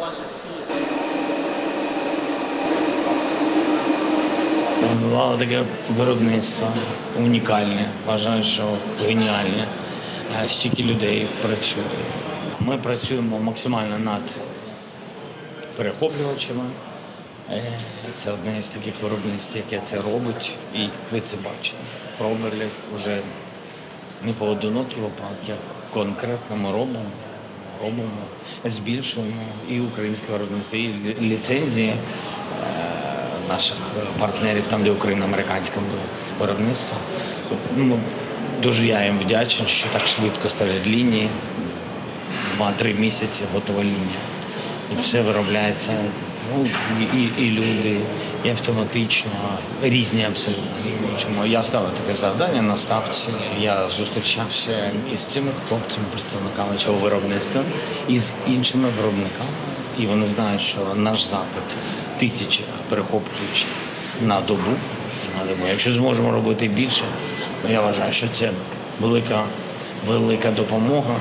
переможе світ. Планували таке виробництво унікальне, вважаю, що геніальне. Е, Стільки людей працює. Ми працюємо максимально над перехоплювачами. Е, Це одне з таких виробництв, яке це робить, і ви це бачите. Пробили вже не поодинокі випадки, конкретно ми робимо, робимо, збільшуємо і українське виробництво, і ліцензії е, наших партнерів, там, де україно-американське виробництво. Ну, дуже я їм вдячний, що так швидко ставлять лінії. Два-три місяці готова лінія. І все виробляється. Ну, і, і, люди, і автоматично, різні абсолютно. Чому я ставив таке завдання на ставці. Я зустрічався із цими хлопцями, представниками цього виробництва, і з іншими виробниками. І вони знають, що наш запит тисячі перехоплюючи. На добу. Якщо зможемо робити більше, я вважаю, що це велика, велика допомога